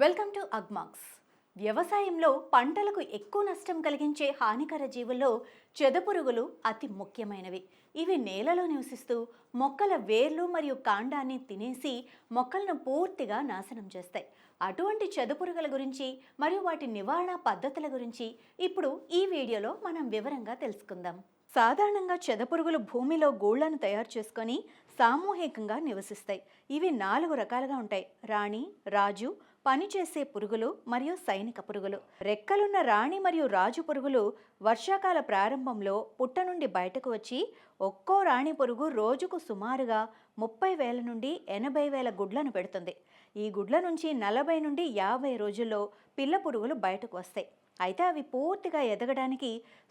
Welcome to Agmax. వ్యవసాయంలో పంటలకు ఎక్కువ నష్టం కలిగించే హానికర జీవుల్లో చెదపురుగులు అతి ముఖ్యమైనవి. ఇవి నేలలో నివసిస్తూ మొక్కల వేర్లు మరియు కాండాన్ని తినేసి మొక్కలను పూర్తిగా నాశనం చేస్తాయి. అటువంటి చెదపురుగుల గురించి మరియు వాటి నివారణ పద్ధతుల గురించి ఇప్పుడు ఈ వీడియోలో మనం వివరంగా తెలుసుకుందాం. సాధారణంగా చెదపురుగులు భూమిలో గూళ్ళను తయారు చేసుకొని సామూహికంగా నివసిస్తాయి. ఇవి నాలుగు రకాలుగా ఉంటాయి. రాణి రాజు పనిచేసే పురుగులు మరియు సైనిక పురుగులు. రెక్కలున్న రాణి మరియు రాజు పురుగులు వర్షాకాల ప్రారంభంలో పుట్ట నుండి బయటకు వచ్చి ఒక్కో రాణి పురుగు రోజుకు సుమారుగా ముప్పై వేల నుండి ఎనభై వేల గుడ్లను పెడుతుంది. ఈ గుడ్ల నుంచి నలభై నుండి యాభై రోజుల్లో పిల్ల పురుగులు బయటకు వస్తాయి. అయితే అవి పూర్తిగా ఎదగడానికి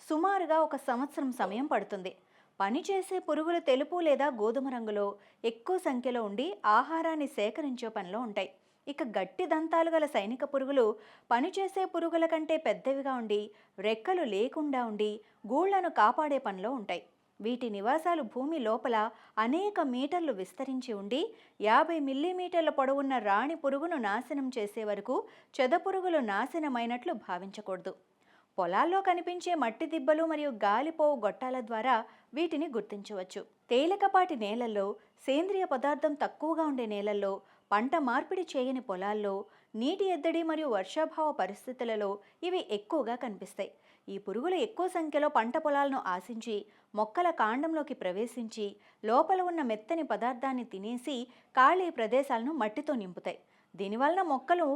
సుమారుగా ఒక సంవత్సరం సమయం పడుతుంది. పనిచేసే పురుగులు తెలుపు లేదా గోధుమ రంగులో ఎక్కువ సంఖ్యలో ఉండి ఆహారాన్ని సేకరించే పనిలో ఉంటాయి. ఇక గట్టి దంతాలు గల సైనిక పురుగులు పనిచేసే పురుగుల కంటే పెద్దవిగా ఉండి రెక్కలు లేకుండా ఉండి గూళ్ళను కాపాడే పనిలో ఉంటాయి. వీటి నివాసాలు భూమి లోపల అనేక మీటర్లు విస్తరించి ఉండి యాభై మిల్లీమీటర్ల పొడవున్న రాణి పురుగును నాశనం చేసే వరకు చెదపురుగులు నాశనమైనట్లు భావించకూడదు. పొలాల్లో కనిపించే మట్టి దిబ్బలు మరియు గాలిపోవు గొట్టాల ద్వారా వీటిని గుర్తించవచ్చు. తేలికపాటి నేలల్లో సేంద్రియ పదార్థం తక్కువగా ఉండే నేలల్లో పంట మార్పిడి చేయని పొలాల్లో నీటి ఎద్దడి మరియు వర్షాభావ పరిస్థితులలో ఇవి ఎక్కువగా కనిపిస్తాయి. ఈ పురుగులు ఎక్కువ సంఖ్యలో పంట పొలాలను ఆశించి మొక్కల కాండంలోకి ప్రవేశించి లోపల ఉన్న మెత్తని పదార్థాన్ని తినేసి ఖాళీ ప్రదేశాలను మట్టితో నింపుతాయి. దీనివలన మొక్కలు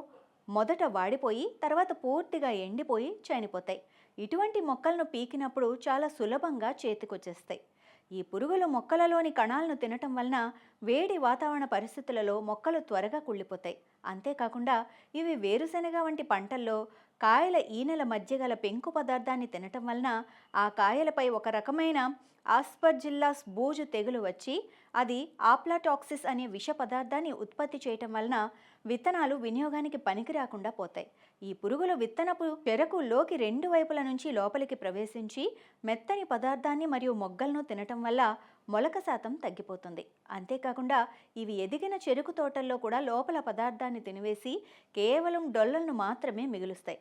మొదట వాడిపోయి తర్వాత పూర్తిగా ఎండిపోయి చనిపోతాయి. ఇటువంటి మొక్కలను పీకినప్పుడు చాలా సులభంగా చేతికొచ్చేస్తాయి. ఈ పురుగులు మొక్కలలోని కణాలను తినటం వలన వేడి వాతావరణ పరిస్థితులలో మొక్కలు త్వరగా కుళ్ళిపోతాయి. అంతేకాకుండా ఇవి వేరుశెనగ వంటి పంటల్లో కాయల ఈనెల మధ్య గల పెంకు పదార్థాన్ని తినటం వలన ఆ కాయలపై ఒక రకమైన ఆస్పర్జిల్లాస్ బూజు తెగులు వచ్చి అది ఆప్లాటాక్సిస్ అనే విష పదార్థాన్ని ఉత్పత్తి చేయటం వలన విత్తనాలు వినియోగానికి పనికి రాకుండా పోతాయి. ఈ పురుగులు విత్తనపు చెరకు లోకి రెండు వైపుల నుంచి లోపలికి ప్రవేశించి మెత్తని పదార్థాన్ని మరియు మొగ్గలను తినటం వల్ల మొలక శాతం తగ్గిపోతుంది. అంతేకాకుండా ఇవి ఎదిగిన చెరుకు తోటల్లో కూడా లోపల పదార్థాన్ని తినివేసి కేవలం డొల్లలను మాత్రమే మిగులుస్తాయి.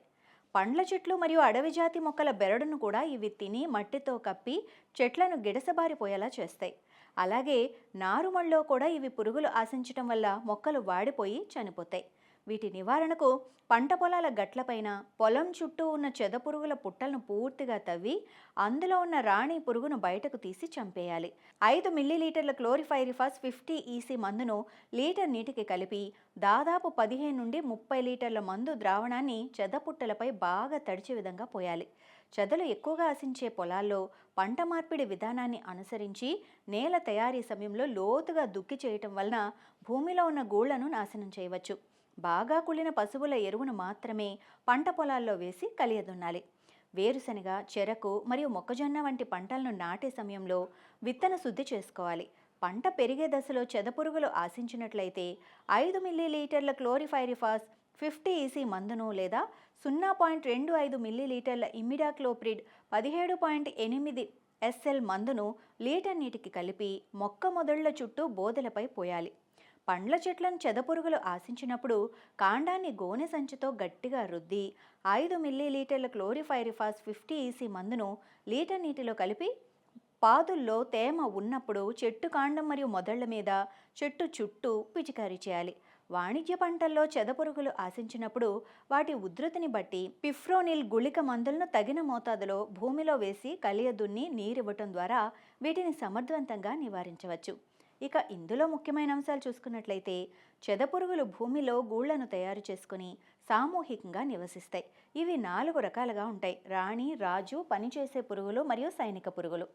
పండ్ల చెట్లు మరియు అడవి జాతి మొక్కల బెరడును కూడా ఇవి తిని మట్టితో కప్పి చెట్లను గిడసబారిపోయేలా చేస్తాయి. అలాగే నారుమళ్ళలో కూడా ఇవి పురుగులు ఆశించటం వల్ల మొక్కలు వాడిపోయి చనిపోతాయి. వీటి నివారణకు పంట పొలాల గట్లపైన పొలం చుట్టూ ఉన్న చెద పురుగుల పుట్టలను పూర్తిగా తవ్వి అందులో ఉన్న రాణి పురుగును బయటకు తీసి చంపేయాలి. ఐదు మిల్లీలీటర్ల క్లోరిఫైరిఫాస్ ఫిఫ్టీ ఈసీ మందును లీటర్ నీటికి కలిపి దాదాపు పదిహేను నుండి ముప్పై లీటర్ల మందు ద్రావణాన్ని చెద పుట్టలపై బాగా తడిచే విధంగా పోయాలి. చెదలు ఎక్కువగా ఆశించే పొలాల్లో పంట మార్పిడి విధానాన్ని అనుసరించి నేల తయారీ సమయంలో లోతుగా దుక్కి చేయటం వలన భూమిలో ఉన్న గూళ్ళను నాశనం చేయవచ్చు. బాగా కుళ్ళిన పశువుల ఎరువును మాత్రమే పంట పొలాల్లో వేసి కలియదున్నాలి. వేరుశనగ చెరకు మరియు మొక్కజొన్న వంటి పంటలను నాటే సమయంలో విత్తన శుద్ధి చేసుకోవాలి. పంట పెరిగే దశలో చెదపురుగులు ఆశించినట్లయితే ఐదు మిల్లీలీటర్ల క్లోరిఫైరిఫాస్ ఫిఫ్టీ ఈసీ మందును లేదా సున్నా పాయింట్ రెండు ఐదు మిల్లీలీటర్ల ఇమిడాక్లోప్రిడ్ పదిహేడు పాయింట్ ఎనిమిది ఎస్ఎల్ మందును లీటర్ నీటికి కలిపి మొక్క మొదళ్ళ చుట్టూ బోదెలపై పోయాలి. పండ్ల చెట్లను చెదపురుగులు ఆశించినప్పుడు కాండాన్ని గోనె సంచితో గట్టిగా రుద్ది ఐదు మిల్లీలీటర్ల క్లోరిఫైరిఫాస్ ఫిఫ్టీ ఈసీ మందును లీటర్ నీటిలో కలిపి పాదుల్లో తేమ ఉన్నప్పుడు చెట్టు కాండం మరియు మొదళ్ళ మీద చెట్టు చుట్టూ పిచికారీ చేయాలి. వాణిజ్య పంటల్లో చెదపురుగులు ఆశించినప్పుడు వాటి ఉధృతిని బట్టి పిఫ్రోనిల్ గుళిక మందులను తగిన మోతాదులో భూమిలో వేసి కలియదున్ని నీరివ్వటం ద్వారా వీటిని సమర్థవంతంగా నివారించవచ్చు. ఇక ఇందులో ముఖ్యమైన అంశాలు చూసుకున్నట్లయితే చెదపురుగులు భూమిలో గూళ్ళను తయారు చేసుకుని సామూహికంగా నివసిస్తాయి. ఇవి నాలుగు రకాలుగా ఉంటాయి. రాణి రాజు పనిచేసే పురుగులు మరియు సైనిక పురుగులు.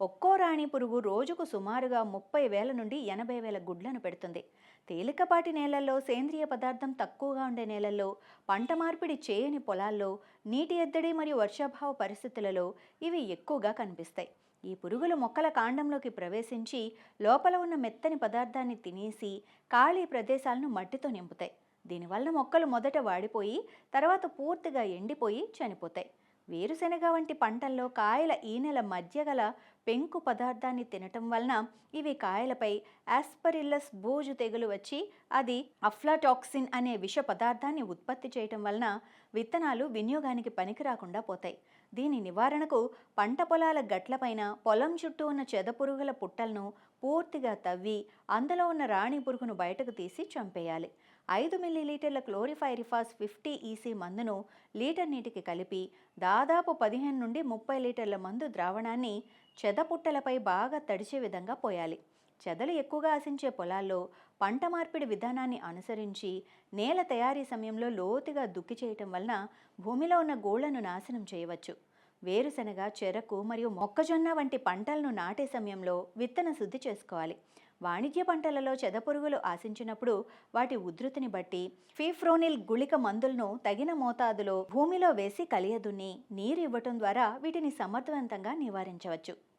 ఒక్కో రాణి పురుగు రోజుకు సుమారుగా ముప్పై వేల నుండి ఎనభై వేల గుడ్లను పెడుతుంది. తేలికపాటి నేలల్లో సేంద్రియ పదార్థం తక్కువగా ఉండే నేలల్లో పంట మార్పిడి చేయని పొలాల్లో నీటి ఎద్దడి మరియు వర్షాభావ పరిస్థితులలో ఇవి ఎక్కువగా కనిపిస్తాయి. ఈ పురుగులు మొక్కల కాండంలోకి ప్రవేశించి లోపల ఉన్న మెత్తని పదార్థాన్ని తినేసి ఖాళీ ప్రదేశాలను మట్టితో నింపుతాయి. దీనివల్ల మొక్కలు మొదట వాడిపోయి తర్వాత పూర్తిగా ఎండిపోయి చనిపోతాయి. వేరుశెనగ వంటి పంటల్లో కాయల ఈనెల మధ్య గల పెంకు పదార్థాన్ని తినటం వలన ఇవి కాయలపై ఆస్పరిల్లస్ బూజు తెగులు వచ్చి అది అఫ్లాటాక్సిన్ అనే విష పదార్థాన్ని ఉత్పత్తి చేయటం వలన విత్తనాలు వినియోగానికి పనికి రాకుండా పోతాయి. దీని నివారణకు పంట పొలాల గట్లపైన పొలం చుట్టూ ఉన్న చెదపురుగుల పుట్టలను పూర్తిగా తవ్వి అందులో ఉన్న రాణి పురుగును బయటకు తీసి చంపేయాలి. ఐదు మిల్లీలీటర్ల క్లోరిఫైరిఫాస్ ఫిఫ్టీ ఈసీ మందును లీటర్ నీటికి కలిపి దాదాపు పదిహేను నుండి ముప్పై లీటర్ల మందు ద్రావణాన్ని చెదపుట్టలపై బాగా తడిచే విధంగా పోయాలి. చెదలు ఎక్కువగా ఆశించే పొలాల్లో పంట మార్పిడి విధానాన్ని అనుసరించి నేల తయారీ సమయంలో లోతుగా దుక్కి చేయటం వలన భూమిలో ఉన్న గోళ్ళను నాశనం చేయవచ్చు. వేరుశనగ చెరకు మరియు మొక్కజొన్న వంటి పంటలను నాటే సమయంలో విత్తన శుద్ధి చేసుకోవాలి. వాణిజ్య పంటలలో చెదపురుగులు ఆశించినప్పుడు వాటి ఉధృతిని బట్టి ఫీఫ్రోనిల్ గుళిక మందులను తగిన మోతాదులో భూమిలో వేసి కలియదున్ని నీరు ఇవ్వటం ద్వారా వీటిని సమర్థవంతంగా నివారించవచ్చు.